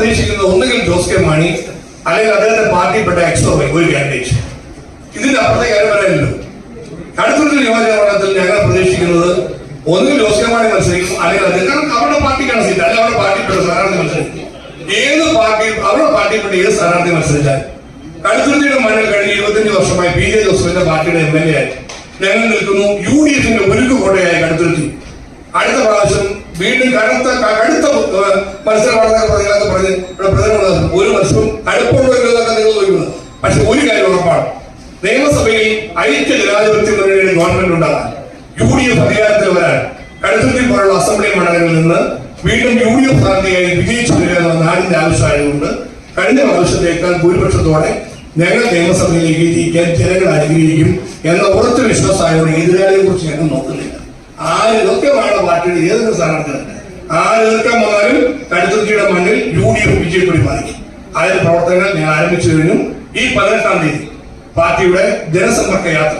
പ്രതീക്ഷിക്കുന്നത് ഒന്നുകിൽ ജോസ് കെ മാണി അല്ലെങ്കിൽ അദ്ദേഹത്തെ പാർട്ടിപ്പെട്ട എക്സോ ഒരു കാൻഡിഡേറ്റ് ഇതിന്റെ അപ്പുറത്തെ കാര്യം പറയാനില്ലോ കടുത്തുരുത്തി നിയോജകമണ്ഡലത്തിൽ ഞങ്ങൾ പ്രതീക്ഷിക്കുന്നത് ഒന്നുകിൽ ജോസ് കെ മാണി മത്സരിക്കും അല്ലെങ്കിൽ അദ്ദേഹം അവരുടെ പാർട്ടിക്കാണ് സീറ്റ് അല്ലെങ്കിൽ അവരുടെ പാർട്ടിപ്പെട്ട സ്ഥാനാർത്ഥി മത്സരിക്കും. ഏത് പാർട്ടി അവരുടെ പാർട്ടിപ്പെട്ട ഏത് സ്ഥാനാർത്ഥി മത്സരിച്ചാൽ കടുത്തുരുത്തിയുടെ മണ്ണിൽ കഴിഞ്ഞ ഇരുപത്തിയഞ്ച് വർഷമായി പി ജെ ജോസഫിന്റെ പാർട്ടിയുടെ എം എൽ എ ആയി. ഞങ്ങൾ നിൽക്കുന്നു യു ഡി എഫിന്റെ ഒരുക്കു കോട്ടയായി കടുത്തുരുത്തി അടുത്ത പ്രാവശ്യം വീണ്ടും കടുത്ത കടുത്ത മത്സരമാണെന്നൊക്കെ പറഞ്ഞാൽ പറഞ്ഞ് ഇവിടെ പ്രധാനമന്ത്രി ഒരു മത്സരം കടുപ്പമുള്ളതൊക്കെ നിങ്ങൾ ചോദിക്കുന്നത് പക്ഷെ ഒരു കാര്യം ഉറപ്പാണ്. നിയമസഭയിൽ ഐക്യ ജനാധിപത്യ മുന്നണിയുടെ ഗവൺമെന്റ് ഉണ്ടാകാൻ യു ഡി എഫ് അധികാരത്തിൽ വരാൻ കടുത്തുരുത്തി പോലുള്ള അസംബ്ലി മണ്ഡലങ്ങളിൽ നിന്ന് വീണ്ടും യു ഡി എഫ് സ്ഥാനാർത്ഥിയായി വിജയിച്ചു വരിക എന്ന നാടിന്റെ ആവശ്യമായതുകൊണ്ട് കഴിഞ്ഞ പ്രാവശ്യത്തേക്കാൾ ഭൂരിപക്ഷത്തോടെ ഞങ്ങൾ നിയമസഭയിലേക്ക് എത്തിക്കാൻ ജനങ്ങൾ അനുഗ്രഹിക്കും എന്ന ഉറച്ച വിശ്വാസമായതുകൊണ്ട് എതിരാളിയെ കുറിച്ച് ഞങ്ങൾ നോക്കുന്നില്ല. ആര് ഇതൊക്കെയാണ് പാർട്ടിയുടെ ഏതൊരു സ്ഥാനാർത്ഥികളുണ്ട് ആര് എതിർക്കാൻ വന്നാലും കടുത്തുരുത്തിയുടെ മണ്ണിൽ യു ഡി എഫ് വിജയപ്പെടി ബാധിക്കും. അതിന്റെ പ്രവർത്തനങ്ങൾ ഞാൻ ആരംഭിച്ചു കഴിഞ്ഞു ഈ പതിനെട്ടാം തീയതി പാർട്ടിയുടെ ജനസമ്പർക്ക യാത്ര.